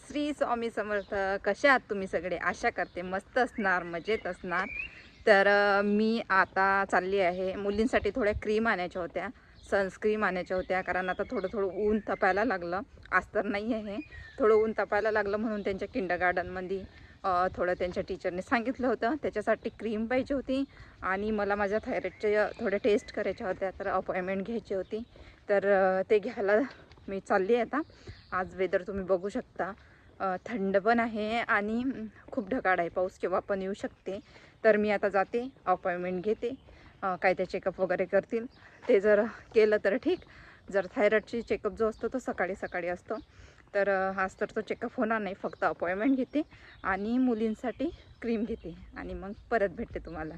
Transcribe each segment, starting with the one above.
श्री स्वामी समर्थ कशा आहात तुम्ही सगळे? आशा करते मस्त असणार मजेत असणार. तर मी आता चालली आहे. मुलींसाठी थोड्या क्रीम आणायच्या होत्या सनस्क्रीम आणायच्या होत्या कारण आता थोडं थोडं ऊन तपायला लागलं. आज तर नाही आहे. थोडं ऊन तपायला लागलं म्हणून त्यांच्या किंडर गार्डनमध्ये थोडं त्यांच्या टीचरने सांगितलं होतं. त्याच्यासाठी क्रीम पाहिजे होती आणि मला माझ्या थायरॉईडच्या थोड्या टेस्ट करायच्या होत्या तर अपॉइंटमेंट घ्यायची होती. तर ते घ्यायला मी चालली आहे आता. आज वेदर तुम्ही बघू शकता. थंड पण आहे आणि खूप ढगाळ आहे. पाऊस केव्हा पण येऊ शकते. तर मी आता जाते अपॉइंटमेंट घेते. काय ते चेकअप वगैरे करतील. ते जर केलं तर ठीक. जर थायरॉईडची चेकअप जो असतो तो सकाळी सकाळी असतो. तर आज तर तो चेकअप होणार नाही. फक्त अपॉइंटमेंट घेते आणि मुलींसाठी क्रीम घेते. आणि मग परत भेटते तुम्हाला.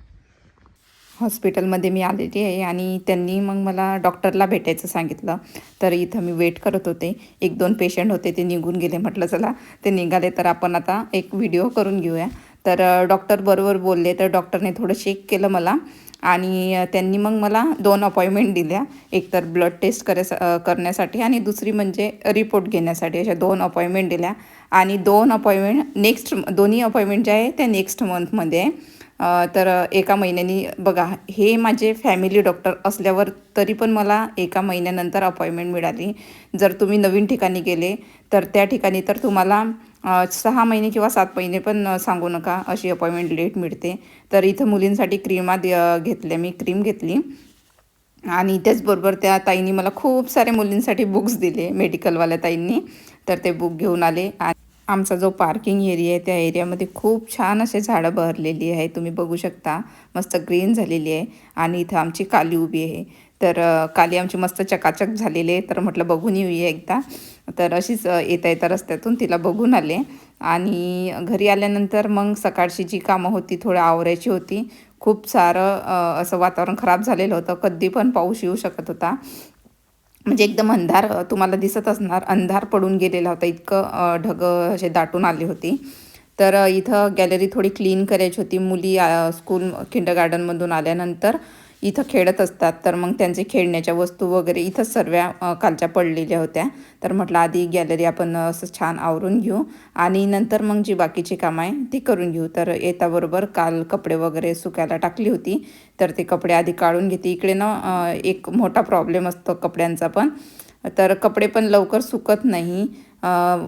हॉस्पिटलमध्ये मी आलेली आहे आणि त्यांनी मग मला डॉक्टरला भेटायचं सांगितलं. तर इथं मी वेट करत होते. एक दोन पेशंट होते ते निघून गेले. म्हटलं चला ते निघाले तर आपण आता एक व्हिडिओ करून घेऊया. तर डॉक्टर बरोबर बोलले. तर डॉक्टरने थोडं चेक केलं मला आणि त्यांनी मग मला दोन अपॉइंटमेंट दिल्या. एक तर ब्लड टेस्ट करे करण्यासाठी आणि दुसरी म्हणजे रिपोर्ट घेण्यासाठी अशा दोन अपॉइंटमेंट दिल्या. आणि दोन अपॉइंटमेंट नेक्स्ट दोन्ही अपॉइंटमेंट ज्या आहे त्या नेक्स्ट मंथमध्ये आहे. तर एका महिन्यानी बघा हे माझे फॅमिली डॉक्टर असल्यावर तरी पण मला एका महिन्यानंतर अपॉइंटमेंट मिळाली. जर तुम्ही नवीन ठिकाणी गेले तर त्या ठिकाणी तर तुम्हाला सहा महिने किंवा सात महिने पण सांगू नका अशी अपॉइंटमेंट लेट मिळते. तर इथं मुलींसाठी क्रीमा घेतल्या मी क्रीम घेतली. आणि त्याचबरोबर त्या ताईंनी मला खूप सारे मुलींसाठी बुक्स दिले मेडिकलवाल्या ताईंनी. तर ते बुक घेऊन आले आणि आमचा जो पार्किंग एरिया आहे त्या एरियामध्ये खूप छान असे झाडं बहरलेली आहे तुम्ही बघू शकता मस्त ग्रीन झालेली आहे आणि इथं आमची काली उभी आहे. तर काली आमची मस्त चकाचक झालेली आहे. तर म्हटलं बघून येऊया एकदा. तर अशीच येता येता रस्त्यातून तिला बघून आले. आणि घरी आल्यानंतर मग सकाळची जी कामं होती थोडं आवरायची होती. खूप सारं असं वातावरण खराब झालेलं होतं. कधी पण पाऊस येऊ शकत होता. म्हणजे एकदम अंधार तुम्हाला दिसत असणार. अंधार पडून गेलेला होता. इतकं ढगं असे दाटून आली होती. तर इथं गॅलरी थोडी क्लीन करायची होती. मुली स्कूल किंडर गार्डनमधून आल्यानंतर इथं खेळत असतात. तर मग त्यांचे खेळण्याच्या वस्तू वगैरे इथंच सर्व कालच्या पडलेल्या होत्या. तर म्हटलं आधी गॅलरी आपण असं छान आवरून घेऊ. आणि नंतर मग जी बाकीची कामं आहे ती करून घेऊ. तर येताबरोबर काल कपडे वगैरे सुकायला टाकली होती. तर ते कपडे आधी काढून घेते. इकडे ना एक मोठा प्रॉब्लेम असतो कपड्यांचा पण. तर कपडे पण लवकर सुकत नाही.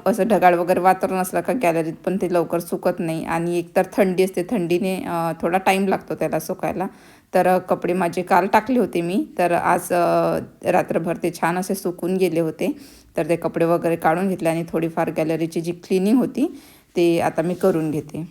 असं ढगाळ वगैरे वातावरण असलं का गॅलरीत पण ते लवकर सुकत नाही. आणि एकतर थंडी असते थंडीने थोडा टाईम लागतो त्याला सुकायला. तर कपडे माझे काल टाकले होते मी. तर आज रात्रभर ते छान असे सुकून गेले होते. तर ते कपडे वगैरे काढून घेतले आणि थोडीफार गॅलरीची जी क्लिनिंग होती ते आता मी करून घेते.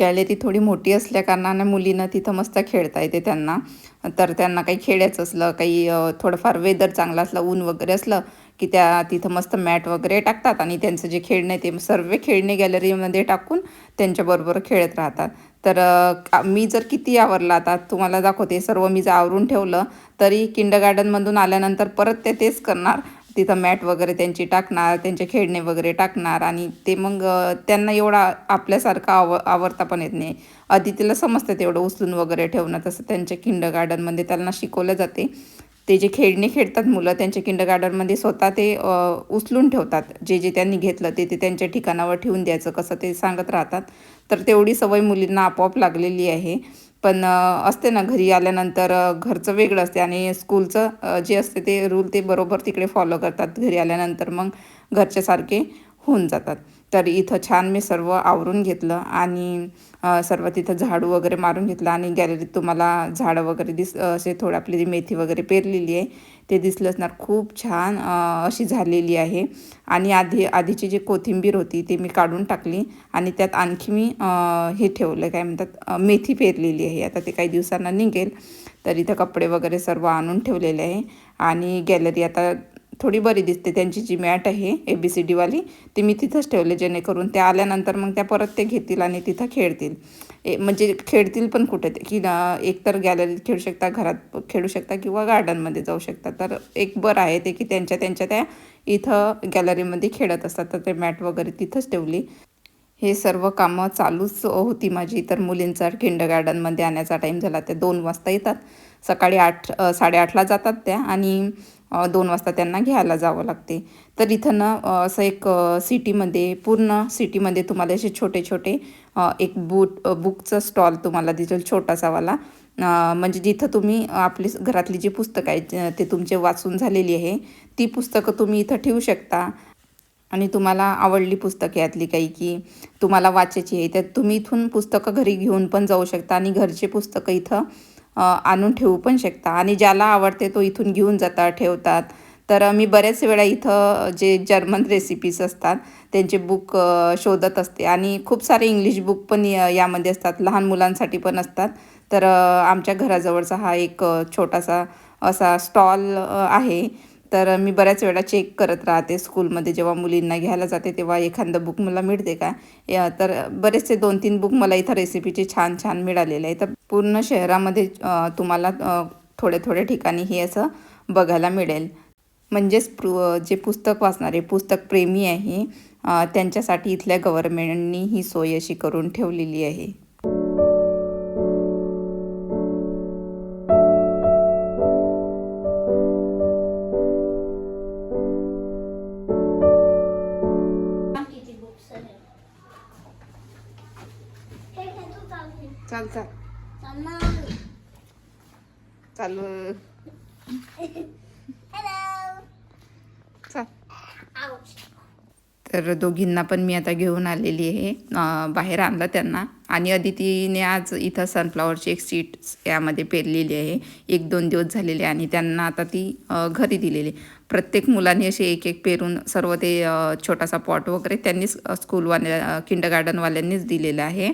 गॅलरी थोडी मोठी असल्याकारणानं मुलींना तिथं मस्त खेळता येते त्यांना. तर त्यांना काही खेळायचं असलं काही थोडंफार वेदर चांगलं असलं ऊन वगैरे असलं की त्या तिथं मस्त मॅट वगैरे टाकतात आणि त्यांचं जे खेळणे ते सर्व खेळणे गॅलरीमध्ये टाकून त्यांच्याबरोबर खेळत राहतात. तर का- मी जर किती आवरलं आता तुम्हाला दाखवते सर्व मी जर आवरून ठेवलं तरी किंडर गार्डनमधून आल्यानंतर परत ते तेच करणार. तिथं मॅट वगैरे त्यांची टाकणार त्यांचे खेळणे वगैरे टाकणार आणि ते मग त्यांना एवढा आपल्यासारखा आव आवडता पण येत नाही. अदितीला समजतं तेवढं उचलून वगैरे ठेवणं तसं त्यांच्या किंडर गार्डनमध्ये त्यांना शिकवलं जाते. ते जे खेळणे खेळतात मुलं त्यांच्या किंड गार्डनमध्ये स्वतः ते उचलून ठेवतात. जे जे त्यांनी घेतलं ते ते त्यांच्या ठिकाणावर ठेवून द्यायचं कसं ते सांगत राहतात. तर तेवढी सवय मुलींना आपोआप लागलेली आहे. पण असते ना घरी आल्यानंतर घरचं वेगळं असते आणि स्कूलचं जे असते ते रूल ते बरोबर तिकडे फॉलो करतात. घरी आल्यानंतर मग घरच्यासारखे होऊन जातात. तर इथं छान मी सर्व आवरून घेतलं आणि सर्व तिथं झाडू वगैरे मारून घेतलं आणि गॅलरीत तुम्हाला झाडं वगैरे दिस असे थोडं आपली जी मेथी वगैरे पेरलेली आहे ते दिसलं असणार खूप छान अशी झालेली आहे. आणि आधी आधीची जी कोथिंबीर होती ती मी काढून टाकली आणि त्यात आणखी मी हे ठेवलं काय म्हणतात मेथी पेरलेली आहे. आता ते काही दिवसांना निघेल तर इथं कपडे वगैरे सर्व आणून ठेवलेले आहे. आणि गॅलरी आता थोडी बरी दिसते. त्यांची जी मॅट आहे ए बी सी डीवाली ती मी तिथंच ठेवले जेणेकरून त्या आल्यानंतर मग त्या परत ते घेतील आणि तिथं खेळतील. ए म्हणजे खेळतील पण कुठे ते? की एकतर एक तर गॅलरीत खेळू शकता घरात खेळू शकता किंवा गार्डनमध्ये जाऊ शकता. तर एक बरं आहे ते की त्यांच्या त्यांच्या त्या इथं गॅलरीमध्ये खेळत असतात. तर ते मॅट वगैरे तिथंच ठेवली. हे सर्व कामं चालूच होती माझी. तर मुलींचा किंड गार्डनमध्ये आणायचा टाईम झाला. ते दोन वाजता येतात. सकाळी आठ साडेआठला जातात त्या आणि दोन वाजता त्यांना घ्यायला जावं लागते. तर इथं ना असं एक सिटीमध्ये पूर्ण सिटीमध्ये तुम्हाला असे छोटे छोटे एक बूट बुकचा बुकचं स्टॉल तुम्हाला दिसेल छोटासावाला म्हणजे जिथं तुम्ही आपली घरातली जी पुस्तकं आहेत ते तुमचे वाचून झालेली आहे ती पुस्तकं तुम्ही इथं ठेवू शकता. आणि तुम्हाला आवडली पुस्तके यातली काही की तुम्हाला वाचायची आहे तर तुम्ही इथून पुस्तकं घरी घेऊन पण जाऊ शकता आणि घरचे पुस्तकं इथं आणून ठेवू पण शकता. आणि ज्याला आवडते तो इथून घेऊन जातात ठेवतात. तर मी बऱ्याच वेळा इथं जे जर्मन रेसिपीज असतात त्यांचे बुक शोधत असते. आणि खूप सारे इंग्लिश बुक पण यामध्ये असतात. लहान मुलांसाठी पण असतात. तर आमच्या घराजवळचा हा एक छोटासा असा स्टॉल आहे. तर मी बऱ्याच वेळा चेक करत राहते स्कूलमध्ये जेव्हा मुलींना घ्यायला जाते तेव्हा एखादं बुक मला मिळते का? या तर बरेचसे दोन तीन बुक मला इथं रेसिपीचे छान छान मिळालेले आहे तर पूर्ण शहरामध्ये तुम्हाला थोडे थोडे ठिकाणी हे असं बघायला मिळेल. म्हणजेच प्रू जे पुस्तक वाचणारे पुस्तकप्रेमी आहे त्यांच्यासाठी इथल्या गव्हर्मेंटनी ही सोय अशी करून ठेवलेली आहे. तर दोघींना पण मी आता घेऊन आलेली आहे. बाहेर आणलं त्यांना. आणि अदितीने आज इथं सनफ्लावरची एक सीट यामध्ये पेरलेली आहे. एक दोन दिवस झालेले आणि त्यांना आता ती घरी दिलेली. प्रत्येक मुलांनी असे एक एक पेरून सर्व ते छोटासा पॉट वगैरे त्यांनीच स्कूलवाल्या किंडर गार्डनवाल्यांनीच दिलेलं आहे.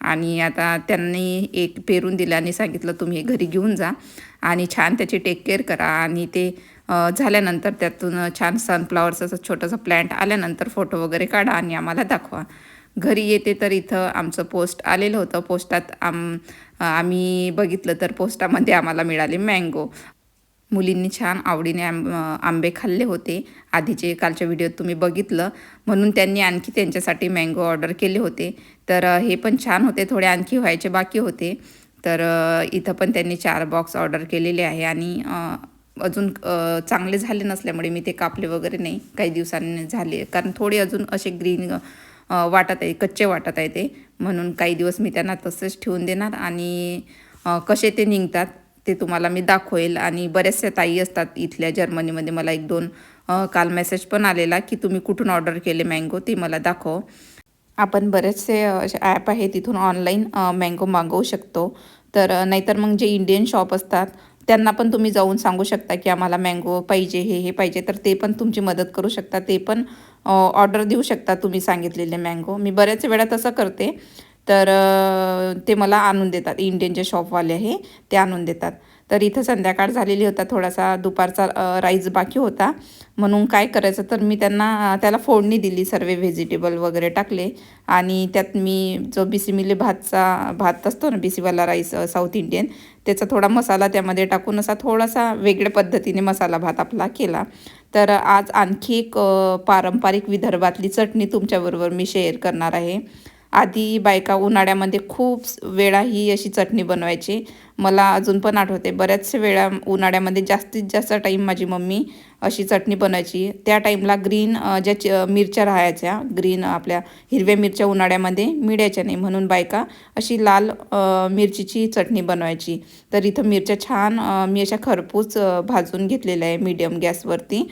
आणि आता त्यांनी एक पेरून दिलं आणि सांगितलं तुम्ही घरी घेऊन जा आणि छान त्याची टेक केअर करा. आणि ते झाल्यानंतर त्यातून छान सनफ्लावरचं असं छोटंसं प्लॅन्ट आल्यानंतर फोटो वगैरे काढा आणि आम्हाला दाखवा. घरी येते तर इथं आमचं पोस्ट आलेलं होतं. पोस्टात आम आम्ही बघितलं तर पोस्टामध्ये आम्हाला मिळाले मँगो मुलींनी छान आवडीने आंब आंबे खाल्ले होते. आधीचे कालच्या व्हिडिओत तुम्ही बघितलं. म्हणून त्यांनी आणखी त्यांच्यासाठी मँगो ऑर्डर केले होते. तर हे पण छान होते. थोडे आणखी व्हायचे बाकी होते. तर इथं पण त्यांनी चार बॉक्स ऑर्डर केलेले आहे आणि अजून चांगले झाले नसल्यामुळे मी ते कापले वगैरे नाही. काही दिवसांनी झाले. कारण थोडे अजून असे ग्रीन वाटत आहे कच्चे वाटत आहे ते. म्हणून काही दिवस मी त्यांना तसेच ठेवून देणार आणि कसे ते निघतात ते तुम्हाला मी दाखवेल. आणि बऱ्याचशा ताई असतात इथल्या जर्मनीमध्ये. मला एक दोन काल मेसेज पण आलेला की तुम्ही कुठून ऑर्डर केले मँगो ते मला दाखव. आपण बरेचसे असे ॲप आहे तिथून ऑनलाईन मँगो मागवू शकतो. तर नाहीतर मग जे इंडियन शॉप असतात त्यांना पण तुम्ही जाऊन सांगू शकता की आम्हाला मँगो पाहिजे हे हे पाहिजे. तर ते पण तुमची मदत करू शकता. ते पण ऑर्डर देऊ शकता तुम्ही सांगितलेले मँगो मी बऱ्याच वेळा तसं करते. तर ते मला आणून देतात. इंडियन जे शॉपवाले आहे ते आणून देतात. तर इथं संध्याकाळ झालेली होता थोडासा दुपारचा राईस बाकी होता. म्हणून काय करायचं तर मी त्यांना त्याला फोडणी दिली सर्व व्हेजिटेबल वगैरे टाकले. आणि त्यात मी जो बिसीमिले भातचा भात असतो ना बिसीवाला राईस साऊथ इंडियन त्याचा थोडा मसाला त्यामध्ये टाकून असा थोडासा वेगळ्या पद्धतीने मसाला भात आपला केला. तर आज आणखी एक पारंपरिक विदर्भातली चटणी तुमच्याबरोबर मी शेअर करणार आहे. आधी बायका उन्हाळ्यामध्ये खूप वेळा ही अशी चटणी बनवायची. मला अजून पण आठवते बऱ्याच वेळा उन्हाळ्यामध्ये जास्तीत जास्त टाईम माझी मम्मी अशी चटणी बनवायची. त्या टाईमला ग्रीन ज्या मिरच्या राहायच्या ग्रीन आपल्या हिरव्या मिरच्या उन्हाळ्यामध्ये मिळायच्या नाही म्हणून बायका अशी लाल मिरचीची चटणी बनवायची. तर इथं मिरच्या छान मी अशा खरपूस भाजून घेतलेल्या आहे मीडियम गॅसवरती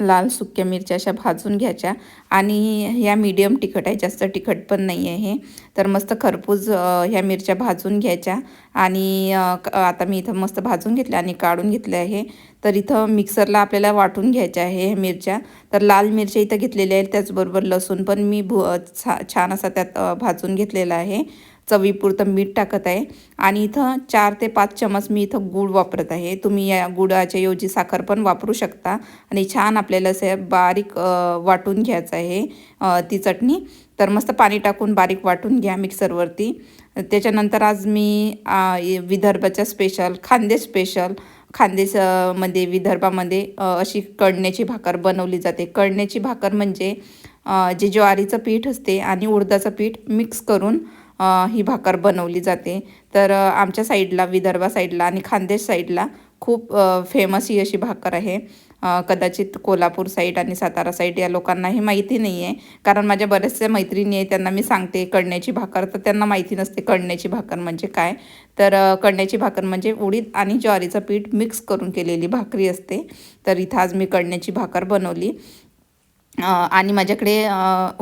लाल सुक्या मिरच्या अशा भाजून घ्यायच्या आणि ह्या मीडियम तिखट आहे जास्त तिखट पण नाही आहे हे. तर मस्त खरपूस ह्या मिरच्या भाजून घ्यायच्या आणि क- आता मी इथं मस्त भाजून घेतल्या आणि काढून घेतल्या आहे तर इथं मिक्सरला आपल्याला वाटून घ्यायच्या आहे ह्या मिरच्या. तर लाल मिरच्या इथं घेतलेल्या आहेत त्याचबरोबर लसूण पण मी भु छा छान असा त्यात भाजून घेतलेला आहे. चवीपुरतं मीठ टाकत आहे. आणि इथं चार ते पाच चमच मी इथं गूळ वापरत आहे. तुम्ही या गुळाच्या ऐवजी साखर पण वापरू शकता. आणि छान आपल्याला असं बारीक वाटून घ्यायचं आहे ती चटणी. तर मस्त पाणी टाकून बारीक वाटून घ्या मिक्सरवरती. त्याच्यानंतर आज मी विदर्भाच्या स्पेशल खांदे स्पेशल खानदेशमध्ये विदर्भामध्ये अशी कळण्याची भाकर बनवली जाते. कळण्याची भाकर म्हणजे जे ज्वारीचं पीठ असते आणि उडदाचं पीठ मिक्स करून ही भाकर बनवली जाते. तर आमच्या साईडला विदर्भा साईडला आणि खानदेश साईडला खूप फेमस ही अशी भाकर आहे. कदाचित कोल्हापूर साईड आणि सातारा साईड या लोकांना हे माहिती नाही आहे कारण माझ्या बऱ्याचशा मैत्रिणी आहे त्यांना मी सांगते कळण्याची भाकर तर त्यांना माहिती नसते कळण्याची भाकर म्हणजे काय. तर कडण्याची कळण्याची भाकर म्हणजे उडीद आणि ज्वारीचं पीठ मिक्स करून केलेली भाकरी असते. तर इथं आज मी कळण्याची भाकर बनवली. आणि माझ्याकडे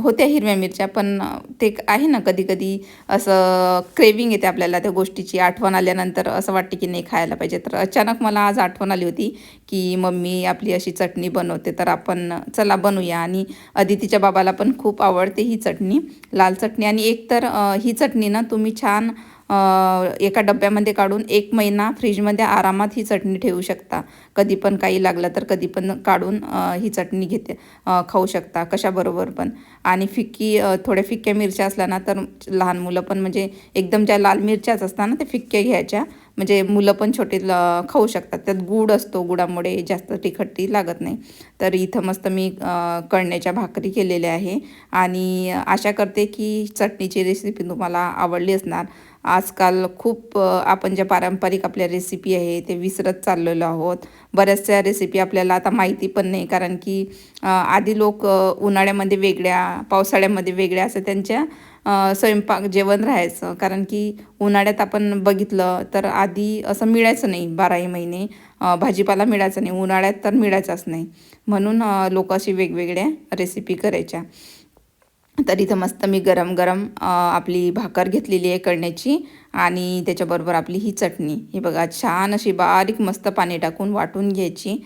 होत्या हिरव्या मिरच्या पण ते क- आहे ना कधी कधी असं क्रेविंग येते आपल्याला त्या गोष्टीची. आठवण आल्यानंतर असं वाटते की नाही खायला पाहिजे. तर अचानक मला आज आठवण आली होती की मम्मी आपली अशी चटणी बनवते. तर आपण चला बनवूया. आणि अदितीच्या बाबाला पण खूप आवडते ही चटणी लाल चटणी. आणि एक तर ही चटणी ना तुम्ही छान एका डब्यामध्ये काढून एक महिना फ्रीजमध्ये आरामात ही चटणी ठेवू शकता. कधी पण काही लागलं तर कधी पण काढून ही चटणी घेते खाऊ शकता कशाबरोबर पण. आणि फिक्की थोड्या फिक्क्या मिरच्या असल्या ना तर लहान मुलं पण म्हणजे एकदम ज्या लाल मिरच्याच असतात ना त्या फिक्क्या घ्यायच्या. म्हणजे मुलं पण छोटे ल- खाऊ शकतात. त्यात गूळ असतो गुळामुळे जास्त तिखटही लागत नाही. तर इथं मस्त मी कळण्याच्या भाकरी केलेल्या आहे. आणि आशा करते की चटणीची रेसिपी तुम्हाला आवडली असणार. आजकाल खूप आपण ज्या पारंपरिक आपल्या रेसिपी आहे ते विसरत चाललेलो आहोत. बऱ्याचशा रेसिपी आपल्याला आता माहिती पण नाही कारण की आधी लोक उन्हाळ्यामध्ये वेगळ्या पावसाळ्यामध्ये वेगळ्या असं त्यांच्या स्वयंपाक जेवण राहायचं. कारण की उन्हाळ्यात आपण बघितलं तर आधी असं मिळायचं नाही बाराही महिने. भाजीपाला मिळायचा नाही उन्हाळ्यात तर मिळायचाच नाही. म्हणून लोक अशी वेगवेगळ्या रेसिपी करायच्या. तर इथं मस्त मी गरम गरम आपली भाकर घेतलेली आहे कळण्याची आणि त्याच्याबरोबर आपली ही चटणी. ही बघा छान अशी बारीक मस्त पाणी टाकून वाटून घ्यायची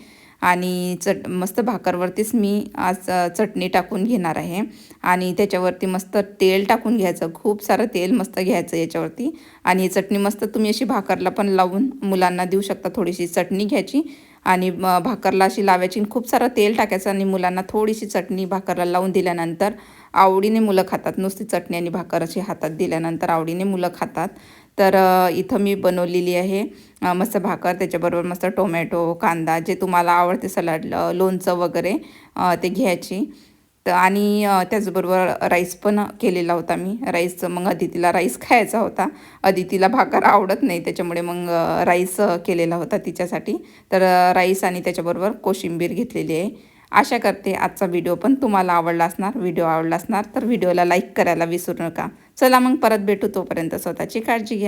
आणि चट मस्त भाकरवरतीच मी आज चटणी टाकून घेणार आहे आणि त्याच्यावरती मस्त तेल टाकून घ्यायचं. खूप सारं तेल मस्त घ्यायचं याच्यावरती आणि ही चटणी मस्त तुम्ही अशी भाकरला पण लावून मुलांना देऊ शकता थोडीशी चटणी घ्यायची आणि भाकरला अशी लावायची आणि खूप सारं तेल टाकायचं आणि मुलांना थोडीशी चटणी भाकरला लावून दिल्यानंतर आवडीने मुलं खातात. नुसती चटणी आणि भाकर अशी हातात दिल्यानंतर आवडीने मुलं खातात. तर इथं मी बनवलेली आहे मस्त भाकर. त्याच्याबरोबर मस्त टोमॅटो कांदा जे तुम्हाला आवडते सलाड लोणचं वगैरे ते घ्यायची. तर आणि त्याचबरोबर राईस पण केलेला होता मी. राईस मग अदितीला राईस खायचा होता. अदितीला भाकर आवडत नाही. त्याच्यामुळे मग राईस केलेला होता तिच्यासाठी. तर राईस आणि त्याच्याबरोबर कोशिंबीर घेतलेली आहे. आशा करते आजचा व्हिडिओ पण तुम्हाला आवडला असणार. व्हिडिओ आवडला असणार तर व्हिडिओला लाईक करायला विसरू नका. चला मग परत भेटू तोपर्यंत स्वतःची काळजी घ्या.